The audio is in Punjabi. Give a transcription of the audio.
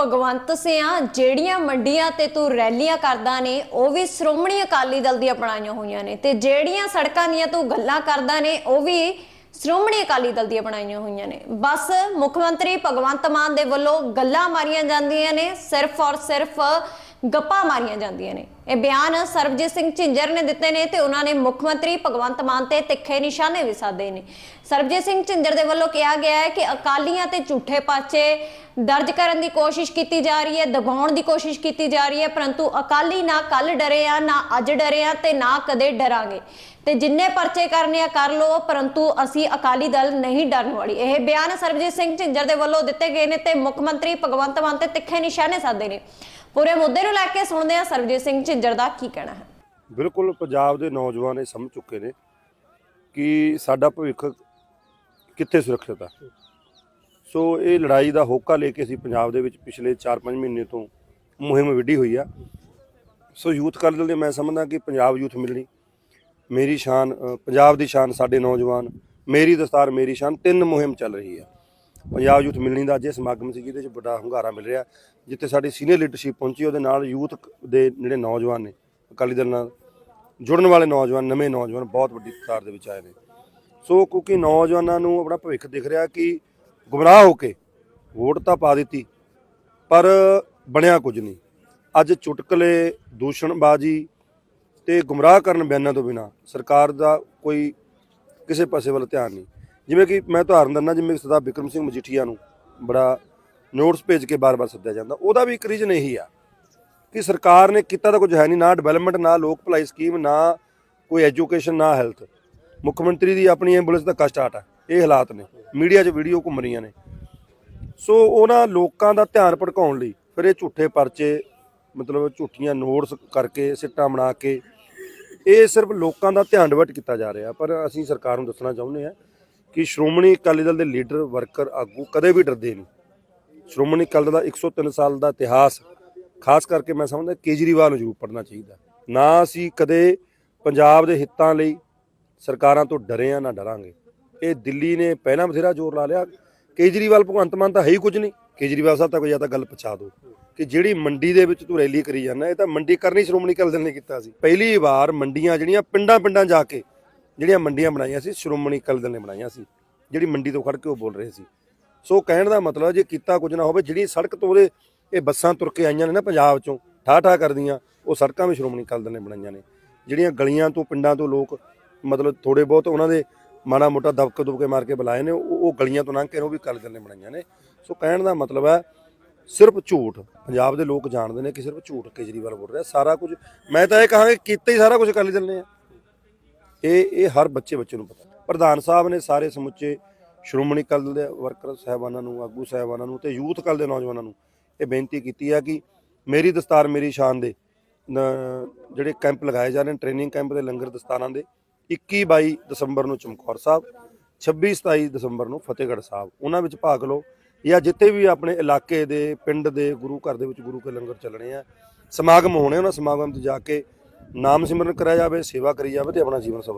ਭਗਵੰਤ ਸਿਆਂ, ਜਿਹੜੀਆਂ ਮੰਡੀਆਂ ਤੇ ਤੂੰ ਰੈਲੀਆਂ ਕਰਦਾ ਨੇ, ਉਹ ਵੀ ਸ਼੍ਰੋਮਣੀ ਅਕਾਲੀ ਦਲ ਦੀਆਂ ਬਣਾਈਆਂ ਹੋਈਆਂ ਨੇ। ਤੇ ਜਿਹੜੀਆਂ ਸੜਕਾਂ ਦੀਆਂ ਤੂੰ ਗੱਲਾਂ ਕਰਦਾ ਨੇ, ਉਹ ਵੀ ਸ਼੍ਰੋਮਣੀ ਅਕਾਲੀ ਦਲ ਦੀਆਂ ਬਣਾਈਆਂ ਹੋਈਆਂ ਨੇ। ਬਸ ਮੁੱਖ ਮੰਤਰੀ ਭਗਵੰਤ ਮਾਨ ਦੇ ਵੱਲੋਂ ਗੱਲਾਂ ਮਾਰੀਆਂ ਜਾਂਦੀਆਂ ਨੇ, ਸਿਰਫ ਔਰ ਸਿਰਫ ਗੱਪਾਂ ਮਾਰੀਆਂ ਜਾਂਦੀਆਂ ਨੇ। ਇਹ ਬਿਆਨ ਸਰਬਜੀਤ ਸਿੰਘ ਝਿੰਜਰ ਨੇ ਦਿੱਤੇ ਨੇ ਤੇ ਉਹਨਾਂ ਨੇ ਮੁੱਖ ਮੰਤਰੀ ਭਗਵੰਤ ਮਾਨ ਤੇ ਤਿੱਖੇ ਨਿਸ਼ਾਨੇ ਵੀ ਸਾਧੇ ਨੇ। ਸਰਬਜੀਤ ਸਿੰਘ ਝਿੰਜਰ ਦੇ ਵੱਲੋਂ ਕਿਹਾ ਗਿਆ ਹੈ ਕਿ ਅਕਾਲੀਆਂ ਤੇ ਝੂਠੇ ਪਾਚੇ ਦਰਜ ਕਰਨ ਦੀ ਕੋਸ਼ਿਸ਼ ਕੀਤੀ ਜਾ ਰਹੀ ਹੈ, ਦਬਾਉਣ ਦੀ ਕੋਸ਼ਿਸ਼ ਕੀਤੀ ਜਾ ਰਹੀ ਹੈ, ਪਰੰਤੂ ਅਕਾਲੀ ਨਾ ਕੱਲ ਡਰੇ ਆ, ਨਾ ਅੱਜ ਡਰੇ ਆ ਤੇ ਨਾ ਕਦੇ ਡਰਾਂਗੇ। ਤੇ ਜਿੰਨੇ ਪਰਚੇ ਕਰਨੇ ਆ, ਕਰ ਲੋ ਪਰੰਤੂ ਅਸੀਂ ਅਕਾਲੀ ਦਲ ਨਹੀਂ ਡਰਨ ਵਾਲੀ। ਇਹ ਬਿਆਨ ਸਰਬਜੀਤ ਸਿੰਘ ਝਿੰਜਰ ਦੇ ਵੱਲੋਂ ਦਿੱਤੇ ਗਏ ਨੇ ਤੇ ਮੁੱਖ ਮੰਤਰੀ ਭਗਵੰਤ ਮਾਨ ਤੇ ਤਿੱਖੇ ਨਿਸ਼ਾਨੇ ਸਾਧੇ ਨੇ। ਪੂਰੇ ਮੁੱਦੇ ਨੂੰ ਲੈ ਕੇ ਸੁਣਦੇ ਆ ਸਰਬਜੀਤ ਸਿੰਘ ਝਿੰਜਰ ਦਾ ਕੀ ਕਹਿਣਾ ਹੈ। ਬਿਲਕੁਲ ਪੰਜਾਬ ਦੇ ਨੌਜਵਾਨ ਇਹ ਸਮਝ ਚੁੱਕੇ ਨੇ ਕਿ ਸਾਡਾ ਭਵਿੱਖ ਕਿੱਥੇ ਸੁਰੱਖਿਅਤ ਆ। ਸੋ ਇਹ ਲੜਾਈ ਦਾ ਹੋਕਾ ਲੈ ਕੇ ਅਸੀਂ ਪੰਜਾਬ ਦੇ ਵਿੱਚ ਪਿਛਲੇ 4-5 ਮਹੀਨੇ ਤੋਂ ਮੁਹਿੰਮ ਵਿੱਢੀ ਹੋਈ ਆ। ਸੋ ਯੂਥ ਕਾਲਜ ਦੇ ਮੈਂ ਸਮਝਦਾ ਕਿ ਪੰਜਾਬ ਯੂਥ ਮਿਲਣੀ, ਮੇਰੀ ਸ਼ਾਨ ਪੰਜਾਬ ਦੀ ਸ਼ਾਨ ਸਾਡੇ ਨੌਜਵਾਨ, ਮੇਰੀ ਦਸਤਾਰ, ਮੇਰੀ ਸ਼ਾਨ, ਤਿੰਨ ਮੁਹਿੰਮ ਚੱਲ ਰਹੀ ਆ। ਪੰਜਾਬ ਯੂਥ ਮਿਲਣੀ ਦਾ ਅੱਜ ਇਹ ਸਮਾਗਮ ਸੀ ਜਿਹਦੇ ਵਿੱਚ ਵੱਡਾ ਹੁੰਗਾਰਾ ਮਿਲ ਰਿਹਾ, ਜਿੱਥੇ ਸਾਡੀ ਸੀਨੀਅਰ ਲੀਡਰਸ਼ਿਪ ਪਹੁੰਚੀ, ਉਹਦੇ ਨਾਲ ਯੂਥ ਦੇ ਜਿਹੜੇ ਨੌਜਵਾਨ ਨੇ, ਅਕਾਲੀ ਦਲ ਨਾਲ ਜੁੜਨ ਵਾਲੇ ਨੌਜਵਾਨ, ਨਵੇਂ ਨੌਜਵਾਨ ਬਹੁਤ ਵੱਡੀ ਤਾਦਾਦ ਦੇ ਵਿੱਚ ਆਏ ਨੇ। ਸੋ ਕਿਉਂਕਿ ਨੌਜਵਾਨਾਂ ਨੂੰ ਆਪਣਾ ਭਵਿੱਖ ਦਿਖ ਰਿਹਾ ਕਿ ਗੁੰਮਰਾਹ ਹੋ ਕੇ ਵੋਟ ਤਾਂ ਪਾ ਦਿੱਤੀ, ਪਰ ਬਣਿਆ ਕੁਝ ਨਹੀਂ। ਅੱਜ ਚੁਟਕਲੇ, ਦੂਸ਼ਣਬਾਜ਼ੀ ਤੇ ਗੁੰਮਰਾਹ ਕਰਨ ਬਿਆਨਾਂ ਤੋਂ ਬਿਨਾ ਸਰਕਾਰ ਦਾ ਕੋਈ ਕਿਸੇ ਪਾਸੇ ਵੱਲ ਧਿਆਨ ਨਹੀਂ। ਜਿਵੇਂ ਕਿ ਮੈਂ ਤੁਹਾਨੂੰ ਦਿੰਦਾ, ਜਿਵੇਂ ਕਿ ਸਰਦਾਰ ਬਿਕਰਮ ਸਿੰਘ ਮਜੀਠੀਆ ਨੂੰ ਬੜਾ ਨੋਟਸ ਭੇਜ ਕੇ ਬਾਰ-ਬਾਰ ਸੱਦਿਆ ਜਾਂਦਾ, ਉਹਦਾ ਵੀ ਇੱਕ ਰੀਜਨ ਇਹੀ ਆ ਕਿ ਸਰਕਾਰ ਨੇ ਕੀਤਾ ਤਾਂ ਕੁਝ ਹੈ ਨਹੀਂ, ਨਾ ਡਿਵੈਲਪਮੈਂਟ, ਨਾ ਲੋਕ ਭਲਾਈ ਸਕੀਮ, ਨਾ ਕੋਈ ਐਜੂਕੇਸ਼ਨ, ਨਾ ਹੈਲਥ। ਮੁੱਖ ਮੰਤਰੀ ਦੀ ਆਪਣੀ ਐਂਬੂਲੈਂਸ ਦਾ ਕਸਟ ਆ। ਇਹ ਹਾਲਾਤ ਨੇ। ਮੀਡੀਆ 'ਚ ਵੀਡੀਓ ਘੁੰਮ ਰਹੀਆਂ ਨੇ। ਸੋ ਉਹਨਾਂ ਲੋਕਾਂ ਦਾ ਧਿਆਨ ਭਟਕਾਉਣ ਲਈ ਫਿਰ ਇਹ ਝੂਠੇ ਪਰਚੇ, ਮਤਲਬ ਝੂਠੀਆਂ ਨੋਟਸ ਕਰਕੇ, ਸਿੱਟਾਂ ਬਣਾ ਕੇ, ਇਹ ਸਿਰਫ ਲੋਕਾਂ ਦਾ ਧਿਆਨ ਡਿਵਰਟ ਕੀਤਾ ਜਾ ਰਿਹਾ। ਪਰ ਅਸੀਂ ਸਰਕਾਰ ਨੂੰ ਦੱਸਣਾ ਚਾਹੁੰਦੇ ਹਾਂ ਕਿ ਸ਼੍ਰੋਮਣੀ ਅਕਾਲੀ ਦਲ ਦੇ ਲੀਡਰ ਵਰਕਰ ਆਗੂ ਕਦੇ ਵੀ ਡਰਦੇ ਨਹੀਂ। ਸ਼੍ਰੋਮਣੀ ਅਕਾਲੀ ਦਲ ਦਾ 103 ਸਾਲ ਦਾ ਇਤਿਹਾਸ, ਖਾਸ ਕਰਕੇ ਮੈਂ ਸਮਝਦਾ ਕੇਜਰੀਵਾਲ ਨੂੰ ਜ਼ਰੂਰ ਪੜਨਾ ਚਾਹੀਦਾ। ਨਾ ਅਸੀਂ ਕਦੇ ਪੰਜਾਬ ਦੇ ਹਿੱਤਾਂ ਲਈ ਸਰਕਾਰਾਂ ਤੋਂ ਡਰੇ ਆ, ਨਾ ਡਰਾਂਗੇ। ਇਹ ਦਿੱਲੀ ਨੇ ਪਹਿਲਾਂ ਬਥੇਰਾ ਜ਼ੋਰ ਲਾ ਲਿਆ। ਕੇਜਰੀਵਾਲ, ਭਗਵੰਤ ਮਾਨ ਤਾਂ ਹੈ ਹੀ ਕੁਝ ਨਹੀਂ। ਕੇਜਰੀਵਾਲ ਸਾਹਿਬ ਤਾਂ ਕੋਈ ਜਾਂ ਗੱਲ ਪਛਾ ਦਿਓ ਕਿ ਜਿਹੜੀ ਮੰਡੀ ਦੇ ਵਿੱਚ ਤੂੰ ਰੈਲੀ ਕਰੀ ਜਾਂਦਾ, ਇਹ ਤਾਂ ਮੰਡੀ ਕਰਨੀ ਸ਼੍ਰੋਮਣੀ ਅਕਾਲੀ ਦਲ ਨੇ ਕੀਤਾ ਸੀ। ਪਹਿਲੀ ਵਾਰ ਮੰਡੀਆਂ ਜਿਹੜੀਆਂ ਪਿੰਡਾਂ ਪਿੰਡਾਂ ਜਾ ਕੇ ਜਿਹੜੀਆਂ ਮੰਡੀਆਂ ਬਣਾਈਆਂ ਸੀ, ਸ਼੍ਰੋਮਣੀ ਅਕਾਲੀ ਦਲ ਨੇ ਬਣਾਈਆਂ ਸੀ। ਜਿਹੜੀ ਮੰਡੀ ਤੋਂ ਖੜ ਕੇ ਉਹ ਬੋਲ ਰਹੇ ਸੀ। ਸੋ ਕਹਿਣ ਦਾ ਮਤਲਬ, ਜੇ ਕੀਤਾ ਕੁਝ ਨਾ ਹੋਵੇ, ਜਿਹੜੀ ਸੜਕ ਤੋਂ ਉਹਦੇ ਇਹ ਬੱਸਾਂ ਤੁਰ ਕੇ ਆਈਆਂ ਨੇ ਨਾ ਪੰਜਾਬ ਚੋਂ ਠਾ ਠਾ ਕਰਦੀਆਂ, ਉਹ ਸੜਕਾਂ ਵੀ ਸ਼੍ਰੋਮਣੀ ਅਕਾਲੀ ਦਲ ਨੇ ਬਣਾਈਆਂ ਨੇ। ਜਿਹੜੀਆਂ ਗਲੀਆਂ ਤੋਂ, ਪਿੰਡਾਂ ਤੋਂ ਲੋਕ ਮਤਲਬ ਥੋੜੇ ਬਹੁਤ ਉਹਨਾਂ ਦੇ ਮਾੜਾ ਮੋਟਾ ਦਬਕੇ ਦੁਬਕੇ ਮਾਰ ਕੇ ਬੁਲਾਏ ਨੇ, ਉਹ ਉਹ ਗਲੀਆਂ ਤੋਂ ਲੰਘ ਕੇ ਉਹ ਵੀ ਅਕਾਲੀ ਦਲ ਨੇ ਬਣਾਈਆਂ ਨੇ। ਸੋ ਕਹਿਣ ਦਾ ਮਤਲਬ ਹੈ, ਸਿਰਫ ਝੂਠ। ਪੰਜਾਬ ਦੇ ਲੋਕ ਜਾਣਦੇ ਨੇ ਕਿ ਸਿਰਫ ਝੂਠ ਕੇਜਰੀਵਾਲ ਬੋਲ ਰਿਹਾ। ਸਾਰਾ ਕੁਝ ਮੈਂ ਤਾਂ ਇਹ ਕਹਾਂਗਾ ਕਿ ਕੀਤਾ ਹੀ ਸਾਰਾ ਕੁਝ ਅਕਾਲੀ ਦਲ ਨੇ। ਆ ਇਹ ਇਹ ਹਰ ਬੱਚੇ ਬੱਚੇ ਨੂੰ ਪਤਾ। ਪ੍ਰਧਾਨ ਸਾਹਿਬ ਨੇ ਸਾਰੇ ਸਮੁੱਚੇ ਸ਼੍ਰੋਮਣੀ ਅਕਾਲੀ ਦਲ ਦੇ ਵਰਕਰ ਸਾਹਿਬਾਨਾਂ ਨੂੰ, ਆਗੂ ਸਾਹਿਬਾਨਾਂ ਨੂੰ ਤੇ ਯੂਥ ਅਕਾਲੀ ਦੇ ਨੌਜਵਾਨਾਂ ਨੂੰ ਇਹ ਬੇਨਤੀ ਕੀਤੀ ਹੈ ਕਿ ਮੇਰੀ ਦਸਤਾਰ ਮੇਰੀ ਸ਼ਾਨ ਦੇ, ਨ- ਜਿਹੜੇ ਕੈਂਪ ਲਗਾਏ ਜਾ ਰਹੇ ਨੇ, ਟ੍ਰੇਨਿੰਗ ਕੈਂਪ ਦੇ ਲੰਗਰ ਦਸਤਾਰਾਂ ਦੇ 21 22 ਦਸੰਬਰ ਨੂੰ ਚਮਕੌਰ ਸਾਹਿਬ 26 27 ਦਸੰਬਰ ਨੂੰ ਫਤਿਹਗੜ੍ਹ ਸਾਹਿਬ। ਉਹਨਾਂ ਵਿੱਚ ਭਾਗ ਲਓ। ਜਾਂ ਜਿੱਥੇ ਵੀ ਆਪਣੇ ਇਲਾਕੇ ਦੇ, ਪਿੰਡ ਦੇ, ਗੁਰੂ ਘਰ ਦੇ ਵਿੱਚ ਗੁਰੂ ਕੇ ਲੰਗਰ ਚੱਲਣੇ ਆ। ਸਮਾਗਮ ਹੋਣੇ ਉਹਨਾਂ ਸਮਾਗਮ ਤੇ ਜਾ ਕੇ ਨਾਮ ਸਿਮਰਨ ਕਰਿਆ ਜਾਵੇ, ਸੇਵਾ ਕਰੀ ਜਾਵੇ ਤੇ ਆਪਣਾ ਜੀਵਨ ਸਫਲ